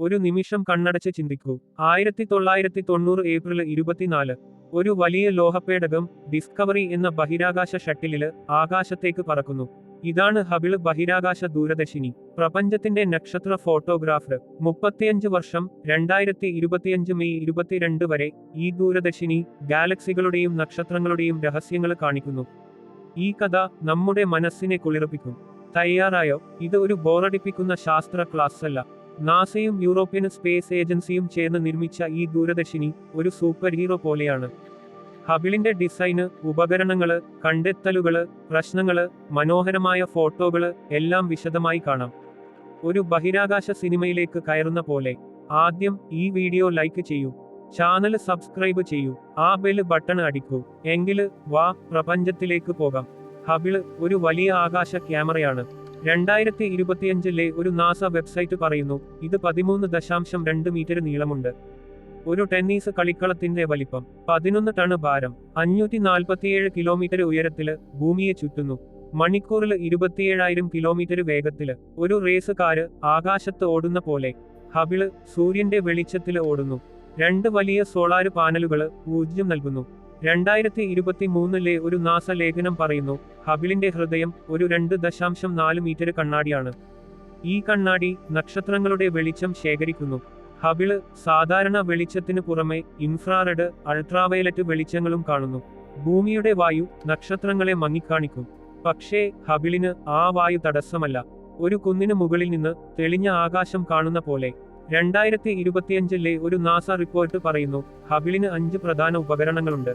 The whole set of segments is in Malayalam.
ഒരു നിമിഷം കണ്ണടച്ച് ചിന്തിക്കൂ. ആയിരത്തി തൊള്ളായിരത്തി തൊണ്ണൂറ് ഏപ്രിൽ ഇരുപത്തിനാല്. ഒരു വലിയ ലോഹപേടകം ഡിസ്കവറി എന്ന ബഹിരാകാശ ഷട്ടിലിൽ ആകാശത്തേക്ക് പറക്കുന്നു. ഇതാണ് ഹബിൾ ബഹിരാകാശ ദൂരദർശിനി. പ്രപഞ്ചത്തിന്റെ നക്ഷത്ര ഫോട്ടോഗ്രാഫർ. മുപ്പത്തിയഞ്ച് വർഷം രണ്ടായിരത്തി ഇരുപത്തിയഞ്ച് മെയ് ഇരുപത്തിരണ്ട് വരെ ഈ ദൂരദർശിനി ഗാലക്സികളുടെയും നക്ഷത്രങ്ങളുടെയും രഹസ്യങ്ങൾ കാണിക്കുന്നു. ഈ കഥ നമ്മുടെ മനസ്സിനെ കുളിർപ്പിക്കും. തയ്യാറായോ? ഇത് ഒരു ബോറടിപ്പിക്കുന്ന ശാസ്ത്ര ക്ലാസ് അല്ല നാസയും യൂറോപ്യൻ സ്പേസ് ഏജൻസിയും ചേർന്ന് നിർമ്മിച്ച ഈ ദൂരദർശിനി ഒരു സൂപ്പർ ഹീറോ പോലെയാണ്. ഹബിളിന്റെ ഡിസൈന് ഉപകരണങ്ങൾ കണ്ടെത്തലുകൾ പ്രശ്നങ്ങൾ മനോഹരമായ ഫോട്ടോകൾ എല്ലാം വിശദമായി കാണാം. ഒരു ബഹിരാകാശ സിനിമയിലേക്ക് കയറുന്ന പോലെ. ആദ്യം ഈ വീഡിയോ ലൈക്ക് ചെയ്യൂ. ചാനൽ സബ്സ്ക്രൈബ് ചെയ്യൂ. ആ ബെൽ ബട്ടൺ അടിക്കൂ. എങ്കിൽ വാ പ്രപഞ്ചത്തിലേക്ക് പോകാം. ഹബിൾ ഒരു വലിയ ആകാശ ക്യാമറയാണ്. രണ്ടായിരത്തി ഇരുപത്തിയഞ്ചിലെ ഒരു നാസ വെബ്സൈറ്റ് പറയുന്നു ഇത് പതിമൂന്ന് ദശാംശം രണ്ട് മീറ്റർ നീളമുണ്ട്. ഒരു ടെന്നീസ് കളിക്കളത്തിന്റെ വലിപ്പം പതിനൊന്ന് ടണ് ഭാരം അഞ്ഞൂറ്റി നാൽപ്പത്തിയേഴ് കിലോമീറ്റർ ഉയരത്തിൽ ഭൂമിയെ ചുറ്റുന്നു. മണിക്കൂറിൽ ഇരുപത്തിയേഴായിരം കിലോമീറ്റർ വേഗത്തിൽ ഒരു റേസ് കാര് ആകാശത്ത് ഓടുന്ന പോലെ ഹബിൾ സൂര്യന്റെ വെളിച്ചത്തിൽ ഓടുന്നു. രണ്ട് വലിയ സോളാർ പാനലുകൾ ഊർജം നൽകുന്നു. രണ്ടായിരത്തി ഇരുപത്തി മൂന്നിലെ ഒരു നാസ ലേഖനം പറയുന്നു ഹബിളിന്റെ ഹൃദയം ഒരു രണ്ട് ദശാംശം നാല് മീറ്റർ കണ്ണാടിയാണ്. ഈ കണ്ണാടി നക്ഷത്രങ്ങളുടെ വെളിച്ചം ശേഖരിക്കുന്നു. ഹബിൾ സാധാരണ വെളിച്ചത്തിന് പുറമെ ഇൻഫ്രാറെഡ് അൾട്രാവയലറ്റ് വെളിച്ചങ്ങളും കാണുന്നു. ഭൂമിയുടെ വായു നക്ഷത്രങ്ങളെ മങ്ങിക്കാണിക്കും. പക്ഷേ ഹബിളിന് ആ വായു തടസ്സമല്ല. ഒരു കുന്നിന് മുകളിൽ നിന്ന് തെളിഞ്ഞ ആകാശം കാണുന്ന പോലെ. രണ്ടായിരത്തി ഇരുപത്തിയഞ്ചിലെ ഒരു നാസ റിപ്പോർട്ട് പറയുന്നു ഹബിളിന് അഞ്ച് പ്രധാന ഉപകരണങ്ങളുണ്ട്.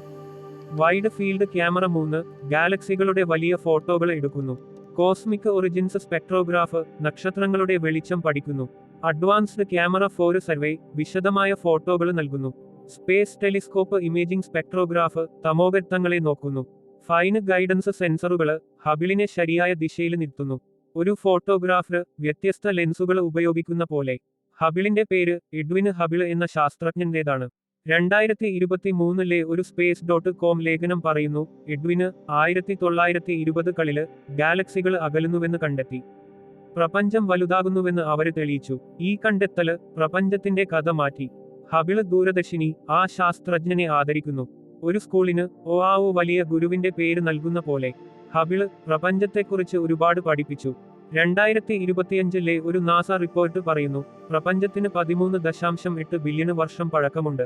വൈഡ് ഫീൽഡ് ക്യാമറ മൂന്ന് ഗാലക്സികളുടെ വലിയ ഫോട്ടോകൾ എടുക്കുന്നു. കോസ്മിക് ഒറിജിൻസ് സ്പെക്ട്രോഗ്രാഫ് നക്ഷത്രങ്ങളുടെ വെളിച്ചം പഠിക്കുന്നു. അഡ്വാൻസ്ഡ് ക്യാമറ ഫോർ സർവേ വിശദമായ ഫോട്ടോകൾ നൽകുന്നു. സ്പേസ് ടെലിസ്കോപ്പ് ഇമേജിംഗ് സ്പെക്ട്രോഗ്രാഫ് തമോഗർത്തങ്ങളെ നോക്കുന്നു. ഫൈൻ ഗൈഡൻസ് സെൻസറുകൾ ഹബിളിനെ ശരിയായ ദിശയിൽ നിർത്തുന്നു. ഒരു ഫോട്ടോഗ്രാഫർ വ്യത്യസ്ത ലെൻസുകൾ ഉപയോഗിക്കുന്ന പോലെ. ഹബിളിന്റെ പേര് എഡ്വിന് ഹബിൾ എന്ന ശാസ്ത്രജ്ഞന്റേതാണ്. രണ്ടായിരത്തി ഇരുപത്തി മൂന്നിലെ ഒരു സ്പേസ് ഡോട്ട് കോം ലേഖനം പറയുന്നു എഡ്വിന് ആയിരത്തി തൊള്ളായിരത്തി ഇരുപതുകളിൽ ഗാലക്സികൾ അകലുന്നുവെന്ന് കണ്ടെത്തി. പ്രപഞ്ചം വലുതാകുന്നുവെന്ന് അവർ തെളിയിച്ചു. ഈ കണ്ടെത്തൽ പ്രപഞ്ചത്തിന്റെ കഥ മാറ്റി. ഹബിൾ ദൂരദർശിനി ആ ശാസ്ത്രജ്ഞനെ ആദരിക്കുന്നു. ഒരു സ്കൂളിന് ഓ ആ വലിയ ഗുരുവിന്റെ പേര് നൽകുന്ന പോലെ ഹബിൾ പ്രപഞ്ചത്തെക്കുറിച്ച് ഒരുപാട് പഠിപ്പിച്ചു. രണ്ടായിരത്തി ഇരുപത്തിയഞ്ചിലെ ഒരു നാസ റിപ്പോർട്ട് പറയുന്നു പ്രപഞ്ചത്തിന് പതിമൂന്ന് ദശാംശം എട്ട് ബില്യണ് വർഷം പഴക്കമുണ്ട്.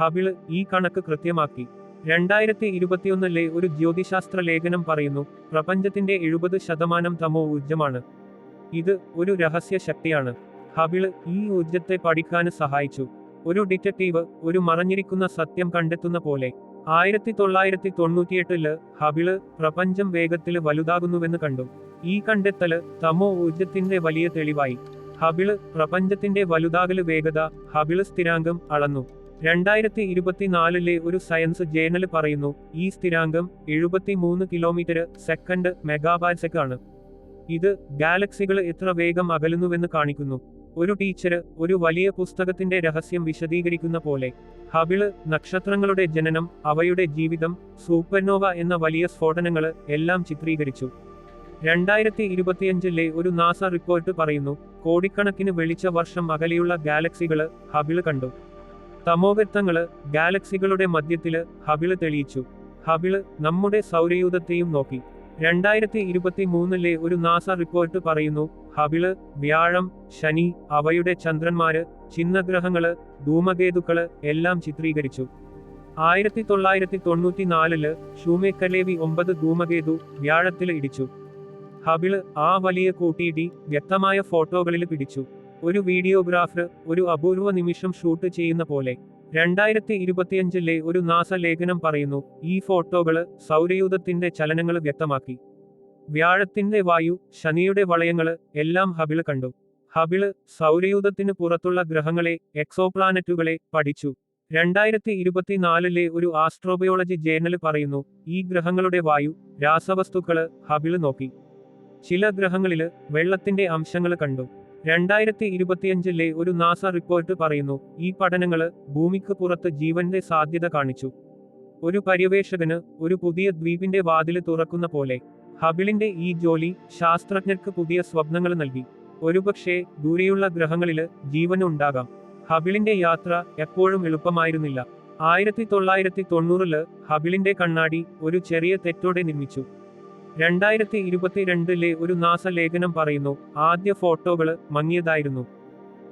ഹബിൾ ഈ കണക്ക് കൃത്യമാക്കി. രണ്ടായിരത്തി ഇരുപത്തിയൊന്നിലെ ഒരു ജ്യോതിശാസ്ത്ര ലേഖനം പറയുന്നു പ്രപഞ്ചത്തിന്റെ എഴുപത് ശതമാനം തമോ ഊർജമാണ്. ഇത് ഒരു രഹസ്യ ശക്തിയാണ്. ഹബിൾ ഈ ഊർജത്തെ പഠിക്കാൻ സഹായിച്ചു. ഒരു ഡിറ്റക്റ്റീവ് ഒരു മറഞ്ഞിരിക്കുന്ന സത്യം കണ്ടെത്തുന്ന പോലെ. ആയിരത്തി തൊള്ളായിരത്തി തൊണ്ണൂറ്റിയെട്ടിൽ ഹബിൾ പ്രപഞ്ചം വേഗത്തിൽ വലുതാകുന്നുവെന്ന് കണ്ടു. ഈ കണ്ടെത്തൽ തമോ ഊർജത്തിന്റെ വലിയ തെളിവായി. ഹബിൾ പ്രപഞ്ചത്തിന്റെ വലുതാകൽ വേഗത ഹബിൾ സ്ഥിരാംഗം അളന്നു. രണ്ടായിരത്തി ഇരുപത്തിനാലിലെ ഒരു സയൻസ് ജേണൽ പറയുന്നു ഈ സ്ഥിരാങ്കം എഴുപത്തിമൂന്ന് കിലോമീറ്റർ സെക്കൻഡ് മെഗാബാറ്റ്സെക് ആണ്. ഇത് ഗാലക്സികൾ എത്ര വേഗം അകലുന്നുവെന്ന് കാണിക്കുന്നു. ഒരു ടീച്ചര് ഒരു വലിയ പുസ്തകത്തിന്റെ രഹസ്യം വിശദീകരിക്കുന്ന പോലെ ഹബിൾ നക്ഷത്രങ്ങളുടെ ജനനം അവയുടെ ജീവിതം സൂപ്പർനോവ എന്ന വലിയ സ്ഫോടനങ്ങൾ എല്ലാം ചിത്രീകരിച്ചു. രണ്ടായിരത്തി ഇരുപത്തിയഞ്ചിലെ ഒരു നാസ റിപ്പോർട്ട് പറയുന്നു കോടിക്കണക്കിന് വെളിച്ച വർഷം അകലെയുള്ള ഗാലക്സികൾ ഹബിൾ കണ്ടു. തമോഗർത്തങ്ങൾ ഗാലക്സികളുടെ മധ്യത്തിൽ ഹബിൾ തെളിയിച്ചു. ഹബിൾ നമ്മുടെ സൗരയൂഥത്തെയും നോക്കി. രണ്ടായിരത്തി ഇരുപത്തി മൂന്നിലെ ഒരു നാസ റിപ്പോർട്ട് പറയുന്നു ഹബിൾ വ്യാഴം ശനി അവയുടെ ചന്ദ്രന്മാര് ചിഹ്നഗ്രഹങ്ങൾ ധൂമകേതുക്കൾ എല്ലാം ചിത്രീകരിച്ചു. ആയിരത്തി തൊള്ളായിരത്തി തൊണ്ണൂറ്റിനാലിൽ ഷൂമേക്കലേവി ഒമ്പത് ധൂമകേതു വ്യാഴത്തിൽ ഇടിച്ചു. ഹബിൾ ആ വലിയ കൂട്ടിയിടി വ്യക്തമായ ഫോട്ടോകളിൽ പിടിച്ചു. ഒരു വീഡിയോഗ്രാഫർ ഒരു അപൂർവ നിമിഷം ഷൂട്ട് ചെയ്യുന്ന പോലെ. രണ്ടായിരത്തി ഇരുപത്തിയഞ്ചിലെ ഒരു നാസ ലേഖനം പറയുന്നു ഈ ഫോട്ടോകൾ സൗരയൂഥത്തിന്റെ ചലനങ്ങൾ വ്യക്തമാക്കി. വ്യാഴത്തിന്റെ വായു ശനിയുടെ വളയങ്ങൾ എല്ലാം ഹബിൾ കണ്ടു. ഹബിൾ സൗരയൂഥത്തിന് പുറത്തുള്ള ഗ്രഹങ്ങളെ എക്സോപ്ലാനറ്റുകളെ പഠിച്ചു. രണ്ടായിരത്തി ഇരുപത്തിനാലിലെ ഒരു ആസ്ട്രോബയോളജി ജേർണൽ പറയുന്നു ഈ ഗ്രഹങ്ങളുടെ വായു രാസവസ്തുക്കൾ ഹബിൾ നോക്കി. ചില ഗ്രഹങ്ങളിൽ വെള്ളത്തിന്റെ അംശങ്ങൾ കണ്ടു. രണ്ടായിരത്തി ഇരുപത്തിയഞ്ചിലെ ഒരു നാസ റിപ്പോർട്ട് പറയുന്നു ഈ പഠനങ്ങൾ ഭൂമിക്ക് പുറത്ത് ജീവന്റെ സാധ്യത കാണിച്ചു. ഒരു പര്യവേഷകന് ഒരു പുതിയ ദ്വീപിന്റെ വാതിൽ തുറക്കുന്ന പോലെ ഹബിളിന്റെ ഈ ജോലി ശാസ്ത്രജ്ഞർക്ക് പുതിയ സ്വപ്നങ്ങൾ നൽകി. ഒരുപക്ഷെ ദൂരെയുള്ള ഗ്രഹങ്ങളിൽ ജീവൻ ഉണ്ടാകാം. ഹബിളിന്റെ യാത്ര എപ്പോഴും എളുപ്പമായിരുന്നില്ല. ആയിരത്തി തൊള്ളായിരത്തി തൊണ്ണൂറിൽ ഹബിളിന്റെ കണ്ണാടി ഒരു ചെറിയ തെറ്റോടെ നിർമ്മിച്ചു. രണ്ടായിരത്തി ഇരുപത്തിരണ്ടിലെ ഒരു നാസ ലേഖനം പറയുന്നു ആദ്യ ഫോട്ടോകൾ മങ്ങിയതായിരുന്നു.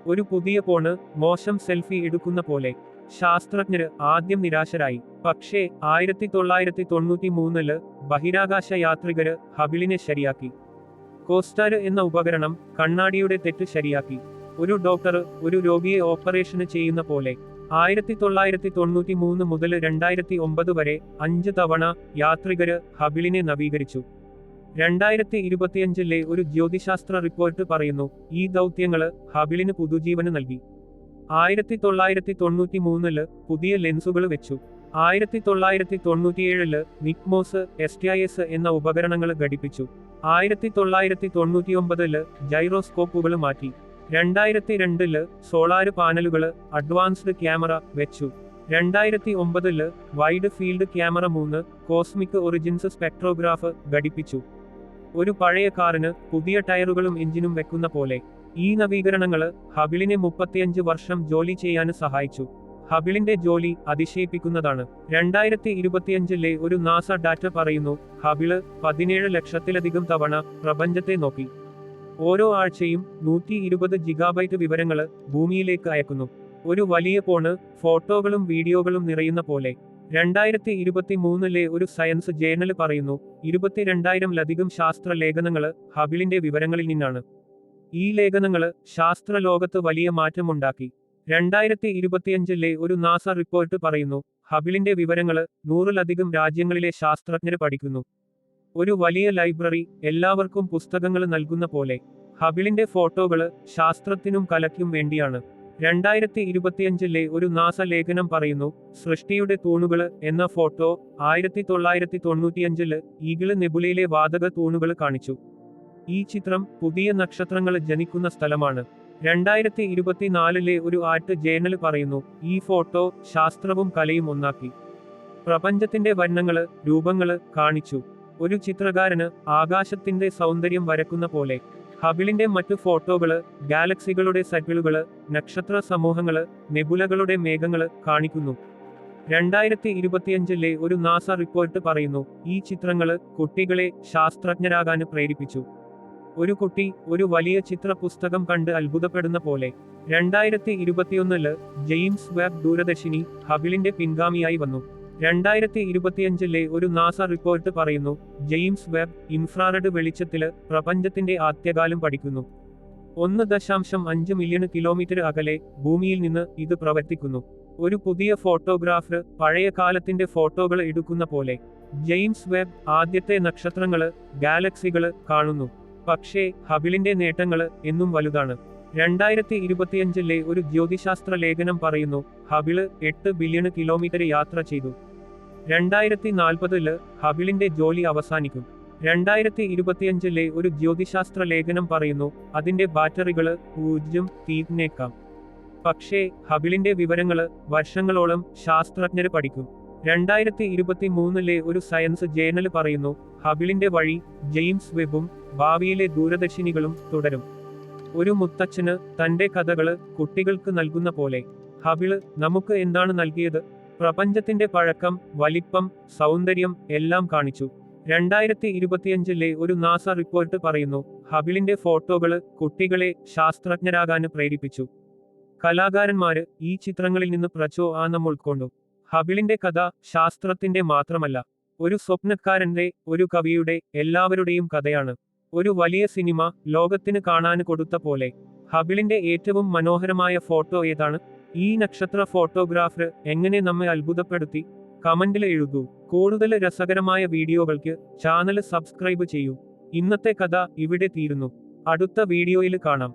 ഒരു പുതിയ ഫോണ് മോശം സെൽഫി എടുക്കുന്ന പോലെ. ശാസ്ത്രജ്ഞര് ആദ്യം നിരാശരായി. പക്ഷേ ആയിരത്തി തൊള്ളായിരത്തി തൊണ്ണൂറ്റി മൂന്നിൽ ബഹിരാകാശ യാത്രികര് ഹബിളിനെ ശരിയാക്കി. കോസ്റ്റാര് എന്ന ഉപകരണം കണ്ണാടിയുടെ തെറ്റ് ശരിയാക്കി. ഒരു ഡോക്ടർ ഒരു രോഗിയെ ഓപ്പറേഷന് ചെയ്യുന്ന പോലെ. ആയിരത്തി തൊള്ളായിരത്തി തൊണ്ണൂറ്റി മൂന്ന് മുതൽ രണ്ടായിരത്തി ഒമ്പത് വരെ അഞ്ച് തവണ യാത്രികര് ഹബിളിനെ നവീകരിച്ചു. രണ്ടായിരത്തി ഇരുപത്തിയഞ്ചിലെ ഒരു ജ്യോതിശാസ്ത്ര റിപ്പോർട്ട് പറയുന്നു ഈ ദൗത്യങ്ങൾ ഹബിളിന് പുതുജീവന് നൽകി. ആയിരത്തി തൊള്ളായിരത്തി തൊണ്ണൂറ്റി മൂന്നിൽ പുതിയ ലെൻസുകൾ വെച്ചു. ആയിരത്തി തൊള്ളായിരത്തി തൊണ്ണൂറ്റിയേഴിൽ NICMOS S T I S എന്ന ഉപകരണങ്ങൾ ഘടിപ്പിച്ചു. ആയിരത്തി തൊള്ളായിരത്തി തൊണ്ണൂറ്റിയൊമ്പതിൽ ജൈറോസ്കോപ്പുകൾ മാറ്റി. രണ്ടായിരത്തി രണ്ടിൽ സോളാർ പാനലുകൾ അഡ്വാൻസ്ഡ് ക്യാമറ വെച്ചു. രണ്ടായിരത്തി ഒമ്പതിൽ വൈഡ് ഫീൽഡ് ക്യാമറ മൂന്ന് കോസ്മിക് ഒറിജിൻസ് സ്പെക്ട്രോഗ്രാഫ് ഘടിപ്പിച്ചു. ഒരു പഴയ കാറിന് പുതിയ ടയറുകളും എഞ്ചിനും വെക്കുന്ന പോലെ ഈ നവീകരണങ്ങൾ ഹബിളിനെ മുപ്പത്തിയഞ്ച് വർഷം ജോലി ചെയ്യാൻ സഹായിച്ചു. ഹബിളിന്റെ ജോലി അതിശയിപ്പിക്കുന്നതാണ്. രണ്ടായിരത്തി ഇരുപത്തിയഞ്ചിലെ ഒരു നാസ ഡാറ്റ പറയുന്നു ഹബിൾ പതിനേഴ് ലക്ഷത്തിലധികം തവണ പ്രപഞ്ചത്തെ നോക്കി. ഓരോ ആഴ്ചയും നൂറ്റി ഇരുപത് ജിഗാബൈറ്റ് വിവരങ്ങൾ ഭൂമിയിലേക്ക് അയക്കുന്നു. ഒരു വലിയ ഫോണ് ഫോട്ടോകളും വീഡിയോകളും നിറയുന്ന പോലെ. രണ്ടായിരത്തി ഇരുപത്തി മൂന്നിലെ ഒരു സയൻസ് ജേർണൽ പറയുന്നു ഇരുപത്തിരണ്ടായിരംലധികം ശാസ്ത്ര ലേഖനങ്ങൾ ഹബിളിന്റെ വിവരങ്ങളിൽ നിന്നാണ്. ഈ ലേഖനങ്ങൾ ശാസ്ത്ര ലോകത്ത് വലിയ മാറ്റമുണ്ടാക്കി. രണ്ടായിരത്തി ഇരുപത്തിയഞ്ചിലെ ഒരു നാസ റിപ്പോർട്ട് പറയുന്നു ഹബിളിന്റെ വിവരങ്ങൾ നൂറിലധികം രാജ്യങ്ങളിലെ ശാസ്ത്രജ്ഞർ പഠിക്കുന്നു. ഒരു വലിയ ലൈബ്രറി എല്ലാവർക്കും പുസ്തകങ്ങൾ നൽകുന്ന പോലെ. ഹബിളിന്റെ ഫോട്ടോകൾ ശാസ്ത്രത്തിനും കലയ്ക്കും വേണ്ടിയാണ്. രണ്ടായിരത്തി ഇരുപത്തിയഞ്ചിലെ ഒരു നാസ ലേഖനം പറയുന്നു സൃഷ്ടിയുടെ തൂണുകൾ എന്ന ഫോട്ടോ ആയിരത്തി തൊള്ളായിരത്തി തൊണ്ണൂറ്റിയഞ്ചിൽ ഈഗിൾ നെബുലയിലെ വാതക തൂണുകൾ കാണിച്ചു. ഈ ചിത്രം പുതിയ നക്ഷത്രങ്ങൾ ജനിക്കുന്ന സ്ഥലമാണ്. രണ്ടായിരത്തി ഇരുപത്തിനാലിലെ ഒരു ആർട്ട് ജേർണൽ പറയുന്നു ഈ ഫോട്ടോ ശാസ്ത്രവും കലയും ഒന്നാക്കി. പ്രപഞ്ചത്തിന്റെ വർണങ്ങൾ രൂപങ്ങൾ കാണിച്ചു. ഒരു ചിത്രകാരന് ആകാശത്തിന്റെ സൗന്ദര്യം വരക്കുന്ന പോലെ. ഹബിളിന്റെ മറ്റു ഫോട്ടോകൾ ഗാലക്സികളുടെ സർക്കിളുകൾ നക്ഷത്ര സമൂഹങ്ങൾ നെബുലകളുടെ മേഘങ്ങൾ കാണിക്കുന്നു. രണ്ടായിരത്തി ഇരുപത്തിയഞ്ചിലെ ഒരു നാസ റിപ്പോർട്ട് പറയുന്നു ഈ ചിത്രങ്ങൾ കുട്ടികളെ ശാസ്ത്രജ്ഞരാകാൻ പ്രേരിപ്പിച്ചു. ഒരു കുട്ടി ഒരു വലിയ ചിത്ര പുസ്തകം കണ്ട് അത്ഭുതപ്പെടുന്ന പോലെ. രണ്ടായിരത്തി ഇരുപത്തിയൊന്നിൽ ജെയിംസ് വെബ് ദൂരദർശിനി ഹബിളിന്റെ പിൻഗാമിയായി വന്നു. രണ്ടായിരത്തി ഇരുപത്തിയഞ്ചിലെ ഒരു നാസ റിപ്പോർട്ട് പറയുന്നു ജെയിംസ് വെബ് ഇൻഫ്രാറെഡ് വെളിച്ചത്തിൽ പ്രപഞ്ചത്തിന്റെ ആദ്യകാലം പഠിക്കുന്നു. ഒന്ന് ദശാംശം അഞ്ച് മില്യൺ കിലോമീറ്റർ അകലെ ഭൂമിയിൽ നിന്ന് ഇത് പ്രവർത്തിക്കുന്നു. ഒരു പുതിയ ഫോട്ടോഗ്രാഫർ പഴയ കാലത്തിന്റെ ഫോട്ടോകൾ എടുക്കുന്ന പോലെ ജെയിംസ് വെബ് ആദ്യത്തെ നക്ഷത്രങ്ങൾ ഗാലക്സികൾ കാണുന്നു. പക്ഷേ ഹബിളിന്റെ നേട്ടങ്ങൾ എന്നും വലുതാണ്. രണ്ടായിരത്തി ഇരുപത്തിയഞ്ചിലെ ഒരു ജ്യോതിശാസ്ത്ര ലേഖനം പറയുന്നു ഹബിൾ എട്ട് ബില്യൺ കിലോമീറ്റർ യാത്ര ചെയ്തു. രണ്ടായിരത്തി നാൽപ്പതിൽ ഹബിളിന്റെ ജോലി അവസാനിക്കും. രണ്ടായിരത്തി ഇരുപത്തിയഞ്ചിലെ ഒരു ജ്യോതിശാസ്ത്ര ലേഖനം പറയുന്നു അതിന്റെ ബാറ്ററികൾ ഊർജം തീർന്നേക്കാം. പക്ഷേ ഹബിളിന്റെ വിവരങ്ങൾ വർഷങ്ങളോളം ശാസ്ത്രജ്ഞര് പഠിക്കും. രണ്ടായിരത്തി ഇരുപത്തി മൂന്നിലെ ഒരു സയൻസ് ജേണൽ പറയുന്നു ഹബിളിന്റെ വഴി ജെയിംസ് വെബും ഭാവിയിലെ ദൂരദർശിനികളും തുടരും. ഒരു മുത്തച്ഛന് തന്റെ കഥകൾ കുട്ടികൾക്ക് നൽകുന്ന പോലെ. ഹബിൾ നമുക്ക് എന്താണ് നൽകിയത്? പ്രപഞ്ചത്തിന്റെ പഴക്കം വലിപ്പം സൗന്ദര്യം എല്ലാം കാണിച്ചു. രണ്ടായിരത്തി ഇരുപത്തിയഞ്ചിലെ ഒരു നാസ റിപ്പോർട്ട് പറയുന്നു ഹബിളിന്റെ ഫോട്ടോകൾ കുട്ടികളെ ശാസ്ത്രജ്ഞരാകാൻ പ്രേരിപ്പിച്ചു. കലാകാരന്മാര് ഈ ചിത്രങ്ങളിൽ നിന്ന് പ്രചോദനം ഉൾക്കൊണ്ടു. ഹബിളിന്റെ കഥ ശാസ്ത്രത്തിന്റെ മാത്രമല്ല ഒരു സ്വപ്നക്കാരന്റെ ഒരു കവിയുടെ എല്ലാവരുടെയും കഥയാണ്. ഒരു വലിയ സിനിമ ലോകത്തിന് കാണാൻ കൊടുത്ത പോലെ. ഹബിളിന്റെ ഏറ്റവും മനോഹരമായ ഫോട്ടോ ഏതാണ്? ഈ നക്ഷത്ര ഫോട്ടോഗ്രാഫർ എങ്ങനെ നമ്മെ അത്ഭുതപ്പെടുത്തി? കമന്റിൽ എഴുതൂ. കൂടുതൽ രസകരമായ വീഡിയോകൾക്ക് ചാനൽ സബ്സ്ക്രൈബ് ചെയ്യൂ. ഇന്നത്തെ കഥ ഇവിടെ തീരുന്നു. അടുത്ത വീഡിയോയിൽ കാണാം.